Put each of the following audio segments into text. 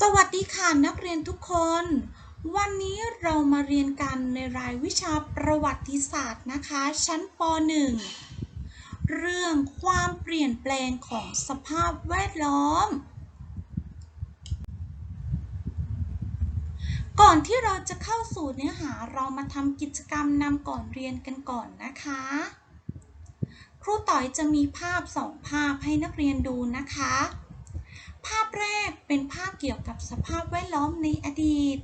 สวัสดีค่ะนักเรียนทุกคน วันนี้เรามาเรียนกันในรายวิชาประวัติศาสตร์นะคะ ชั้นป .1 เรื่องความเปลี่ยนแปลงของสภาพแวดล้อม ก่อนที่เราจะเข้าสู่เนื้อหาเรามาทำกิจกรรมนำก่อนเรียนกันก่อนนะคะ ครูต่อยจะมีภาพสองภาพให้นักเรียนดูนะคะ เป็นภาพเกี่ยวกับสภาพแวดล้อมในอดีต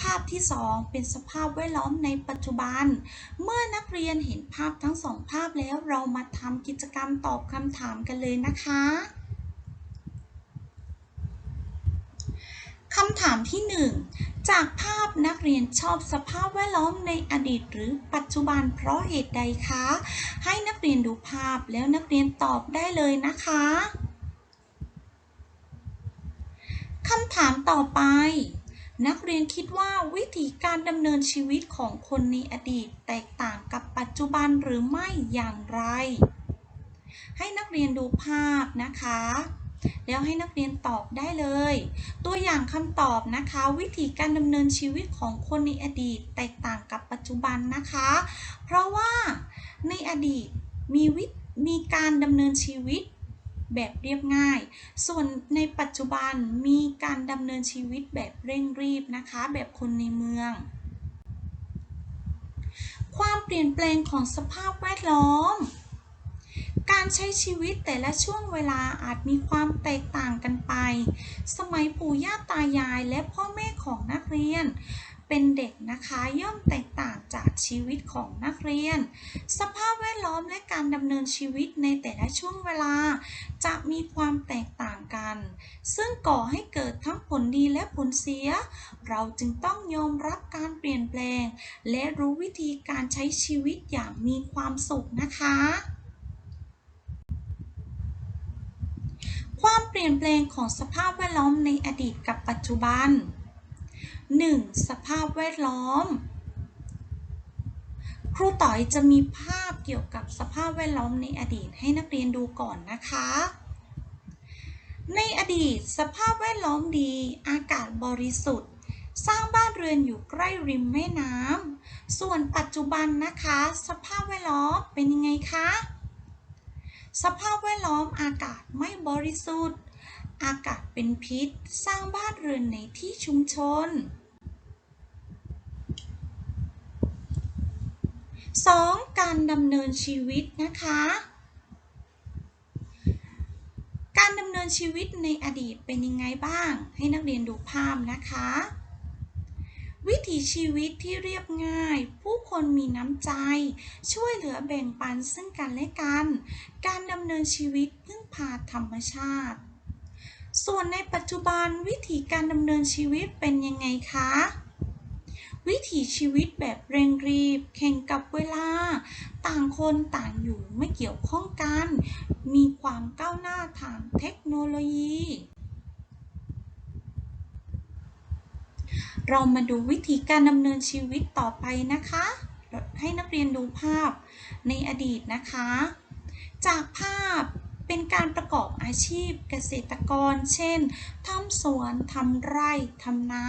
ภาพที่สองเป็นสภาพแวดล้อมในปัจจุบัน เมื่อนักเรียนเห็นภาพทั้งสองภาพแล้วเรามาทำกิจกรรมตอบคำถามกันเลยนะคะคำถามที่หนึ่งจากภาพนักเรียนชอบสภาพแวดล้อมในอดีต หรือปัจจุบันเพราะเหตุใดคะ ให้นักเรียนดูภาพแล้วนักเรียนตอบได้เลยนะคะ คำถามต่อไป นักเรียนคิดว่าวิธีการดำเนินชีวิตของคนในอดีต แตกต่างกับปัจจุบันหรือไม่อย่างไร ให้นักเรียนดูภาพนะคะ แล้วให้นักเรียนตอบได้เลย ตัวอย่างคำตอบนะคะ วิธีการดำเนินชีวิตของคนในอดีต แตกต่างกับปัจจุบันนะคะ เพราะว่าในอดีตมีวิมีการดำเนินชีวิต แบบเรียบง่าย ส่วนในปัจจุบันมีการดำเนินชีวิตแบบเร่งรีบนะคะ แบบคนในเมือง ความเปลี่ยนแปลงของสภาพแวดล้อม การใช้ชีวิตแต่ละช่วงเวลาอาจมีความแตกต่างกันไป สมัยปู่ย่าตายายและพ่อแม่ของนักเรียน เป็นเด็กนะคะย่อมแตกต่างจากชีวิตของนักเรียน สภาพแวดล้อมและการดำเนินชีวิตในแต่ละช่วงเวลา จะมีความแตกต่างกัน ซึ่งก่อให้เกิดทั้งผลดีและผลเสีย เราจึงต้องยอมรับการเปลี่ยนแปลง และรู้วิธีการใช้ชีวิตอย่างมีความสุขนะคะความเปลี่ยนแปลงของสภาพแวดล้อมในอดีตกับปัจจุบัน 1. สภาพแวดล้อม ครูต่อยจะมีภาพเกี่ยวกับสภาพแวดล้อมในอดีตให้นักเรียนดูก่อนนะคะ ในอดีตสภาพแวดล้อมดี อากาศบริสุทธิ์ สร้างบ้านเรือนอยู่ใกล้ริมแม่น้ำ ส่วนปัจจุบันนะคะ สภาพแวดล้อมเป็นยังไงคะ สภาพแวดล้อมอากาศไม่บริสุทธิ์ อากาศเป็นพิษ สร้างบ้านเรือนในที่ชุมชน 2. การดำเนินชีวิตนะคะ การดำเนินชีวิตในอดีตเป็นยังไงบ้าง ให้นักเรียนดูภาพนะคะ วิถีชีวิตที่เรียบง่าย ผู้คนมีน้ำใจ ช่วยเหลือแบ่งปันซึ่งกันและกัน การดำเนินชีวิตพึ่งพาธรรมชาติ ส่วนในปัจจุบันวิธีการดำเนินชีวิตเป็นยังไงคะ วิถีชีวิตแบบเร่งรีบ แข่งกับเวลา ต่างคนต่างอยู่ไม่เกี่ยวข้องกัน มีความก้าวหน้าทางเทคโนโลยี เรามาดูวิธีการดำเนินชีวิตต่อไปนะคะให้นักเรียนดูภาพในอดีตนะคะ จากภาพ เป็นการประกอบอาชีพเกษตรกร เช่นทำสวนทำไร่ทำนา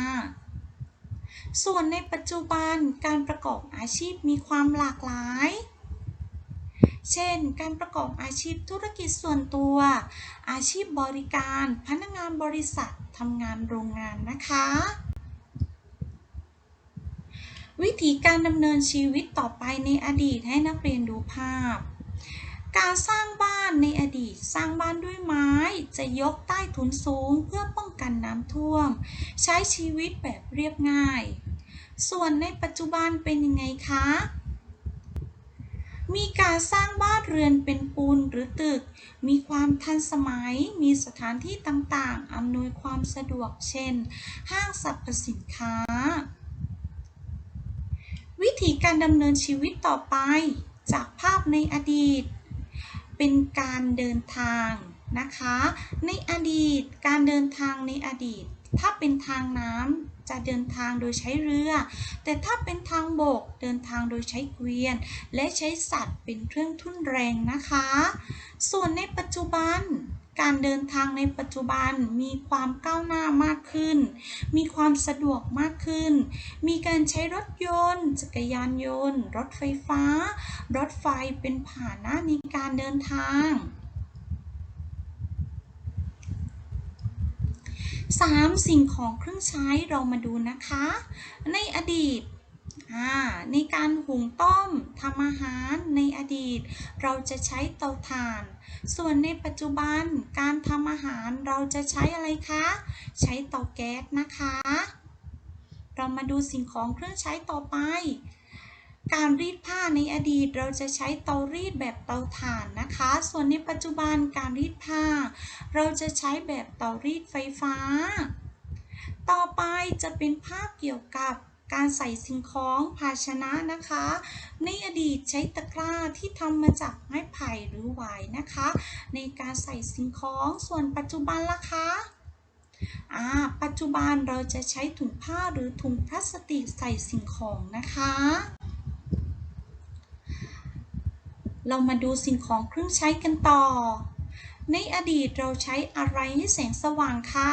ส่วนในปัจจุบันการประกอบอาชีพมีความหลากหลาย เช่น การประกอบอาชีพธุรกิจส่วนตัว อาชีพบริการ พนักงานบริษัททำงานโรงงานนะคะ วิธีการดำเนินชีวิตต่อไปในอดีตให้นักเรียนดูภาพ การสร้างบ้านในอดีตสร้างบ้านด้วยไม้จะยกใต้ถุนสูงเพื่อป้องกันน้ำท่วม ใช้ชีวิตแบบเรียบง่าย ส่วนในปัจจุบันเป็นยังไงคะ มีการสร้างบ้านเรือนเป็นปูนหรือตึก มีความทันสมัย มีสถานที่ต่างๆ อำนวยความสะดวกเช่น ห้างสรรพสินค้า วิธีการดำเนินชีวิตต่อไป จากภาพในอดีต เป็นการเดินทางนะคะ ในอดีตการเดินทางในอดีต ถ้าเป็นทางน้ำจะเดินทางโดยใช้เรือ แต่ถ้าเป็นทางบกเดินทางโดยใช้เกวียน และใช้สัตว์เป็นเครื่องทุ่นแรงนะคะ ส่วนในปัจจุบัน การเดินทางในปัจจุบันมีความก้าวหน้ามากขึ้น มีความสะดวกมากขึ้น มีการใช้รถยนต์ จักรยานยนต์ รถไฟฟ้า รถไฟเป็นพาหนะในการเดินทาง 3. สิ่งของเครื่องใช้เรามาดูนะคะ ในอดีต ในการหุงต้มทำอาหารในอดีต เราจะใช้เตาถ่าน ส่วนในปัจจุบันการทำอาหารเราจะใช้อะไรคะ ใช้เตาแก๊สนะคะ เรามาดูสิ่งของเครื่องใช้ต่อไป การรีดผ้าในอดีตเราจะใช้เตารีดแบบเตาถ่านนะคะ ส่วนในปัจจุบันการรีดผ้า เราจะใช้แบบเตารีดไฟฟ้า ต่อไปจะเป็นภาพเกี่ยวกับ การใส่สิ่งของภาชนะนะคะ ในอดีตใช้ตะกร้าที่ทำมาจากไม้ไผ่หรือหวายนะคะ ในการใส่สิ่งของส่วนปัจจุบันล่ะคะปัจจุบันเราจะใช้ถุงผ้าหรือถุงพลาสติกใส่สิ่งของนะคะ เรามาดูสิ่งของเครื่องใช้กันต่อ ในอดีตเราใช้อะไรให้แสงสว่างคะ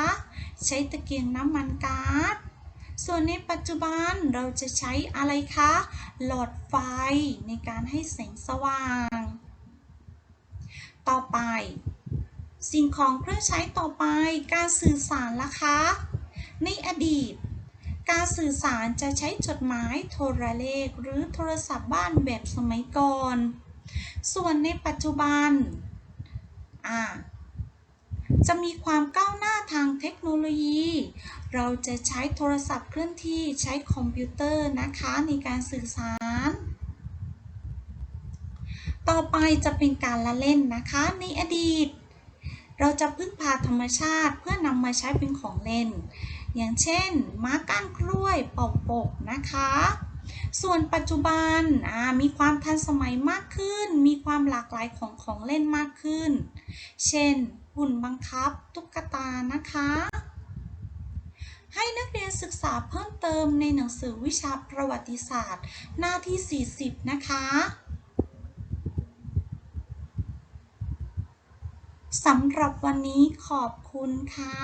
ใช้ตะเกียงน้ำมันก๊าซ ส่วนในปัจจุบันเราจะใช้อะไรคะ หลอดไฟในการให้แสงสว่าง ต่อไป สิ่งของเครื่องใช้ต่อไป การสื่อสารล่ะคะ ในอดีต การสื่อสารจะใช้จดหมายโทรเลข หรือโทรศัพท์บ้านแบบสมัยก่อน ส่วนในปัจจุบัน อ่า จะมีความก้าวหน้าทางเทคโนโลยี เราจะใช้โทรศัพท์เคลื่อนที่ใช้คอมพิวเตอร์นะคะในการสื่อสาร ต่อไปจะเป็นการละเล่นนะคะในอดีต เราจะพึ่งพาธรรมชาติเพื่อนำมาใช้เป็นของเล่น อย่างเช่น ม้าก้านกล้วยป่าปกนะคะส่วนปัจจุบันมีความทันสมัยมากขึ้น มีความหลากหลายของของเล่นมากขึ้น เช่น หุ่นบังคับตุ๊กตานะคะ ให้นักเรียนศึกษาเพิ่มเติมในหนังสือวิชาประวัติศาสตร์ หน้าที่ 40 นะคะสำหรับวันนี้ขอบคุณค่ะ